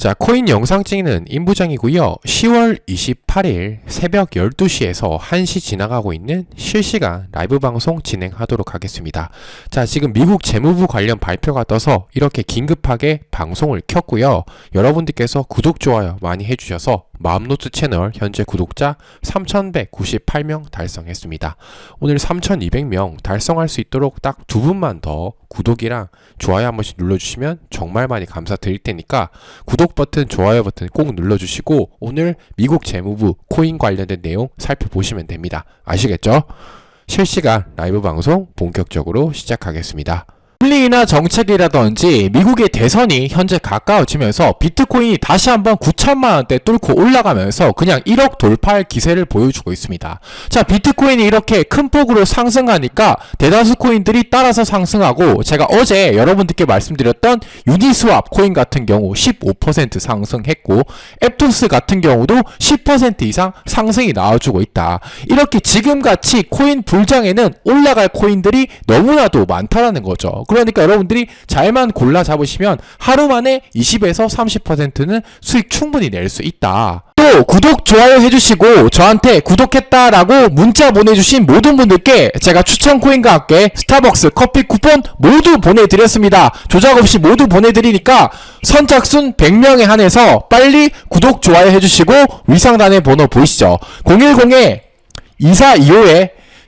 자, 코인 영상 찍는 임부장이고요. 10월 28일 새벽 12시에서 1시 지나가고 있는 실시간 라이브 방송 진행하도록 하겠습니다. 자, 지금 미국 재무부 관련 발표가 떠서 이렇게 긴급하게 방송을 켰고요. 여러분들께서 구독, 좋아요 많이 해주셔서 마음노트 채널 현재 구독자 3,198명 달성했습니다. 오늘 3,200명 달성할 수 있도록 딱 두 분만 더 구독이랑 좋아요 한 번씩 눌러주시면 정말 많이 감사드릴 테니까 구독 버튼, 좋아요 버튼 꼭 눌러주시고 오늘 미국 재무부 코인 관련된 내용 살펴보시면 됩니다. 아시겠죠? 실시간 라이브 방송 본격적으로 시작하겠습니다. 분리나 정책이라든지 미국의 대선이 현재 가까워지면서 비트코인이 다시 한번 9천만 원대 뚫고 올라가면서 그냥 1억 돌파할 기세를 보여주고 있습니다. 자, 비트코인이 이렇게 큰 폭으로 상승하니까 대다수 코인들이 따라서 상승하고 제가 어제 여러분들께 말씀드렸던 유니스왑 코인 같은 경우 15% 상승했고 앱토스 같은 경우도 10% 이상 상승이 나와주고 있다. 이렇게 지금같이 코인 불장에는 올라갈 코인들이 너무나도 많다라는 거죠. 그러니까 여러분들이 잘만 골라 잡으시면 하루 만에 20에서 30%는 수익 충분히 낼 수 있다. 또 구독, 좋아요 해주시고 저한테 구독했다라고 문자 보내주신 모든 분들께 제가 추천 코인과 함께 스타벅스 커피 쿠폰 모두 보내드렸습니다. 조작 없이 모두 보내드리니까 선착순 100명에 한해서 빨리 구독, 좋아요 해주시고 위상단의 번호 보이시죠? 010에 2425에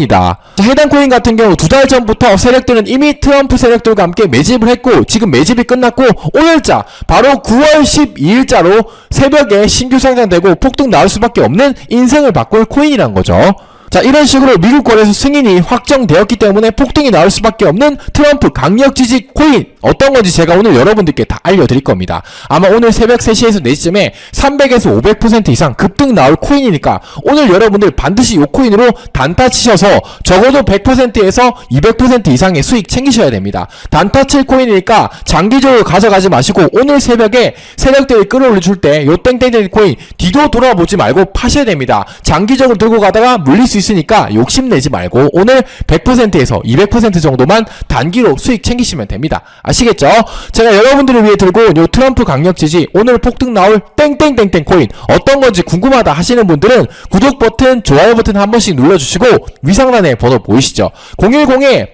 이다. 자, 해당 코인 같은 경우 두 달 전부터 세력들은 이미 트럼프 세력들과 함께 매집을 했고 지금 매집이 끝났고 오늘자 바로 9월 12일자로 새벽에 신규 상장되고 폭등 나올 수밖에 없는 인생을 바꿀 코인이란 거죠. 자 이런 식으로 미국 거래소 승인이 확정되었기 때문에 폭등이 나올 수밖에 없는 트럼프 강력 지지 코인 어떤 건지 제가 오늘 여러분들께 다 알려드릴 겁니다. 아마 오늘 새벽 3시에서 4시쯤에 300에서 500% 이상 급등 나올 코인이니까 오늘 여러분들 반드시 이 코인으로 단타 치셔서 적어도 100%에서 200% 이상의 수익 챙기셔야 됩니다. 단타 칠 코인이니까 장기적으로 가져가지 마시고 오늘 새벽에 세력들이 끌어올려 줄 때요 땡땡땡 코인 뒤도 돌아보지 말고 파셔야 됩니다. 장기적으로 들고 가다가 물릴 수 있 으니까 욕심내지 말고 오늘 100%에서 200% 정도만 단기로 수익 챙기시면 됩니다. 아시겠죠? 제가 여러분들을 위해 들고 온 요 트럼프 강력 지지 오늘 폭등 나올 땡땡땡땡 코인 어떤 건지 궁금하다 하시는 분들은 구독 버튼, 좋아요 버튼 한 번씩 눌러주시고 위상란에 번호 보이시죠? 010에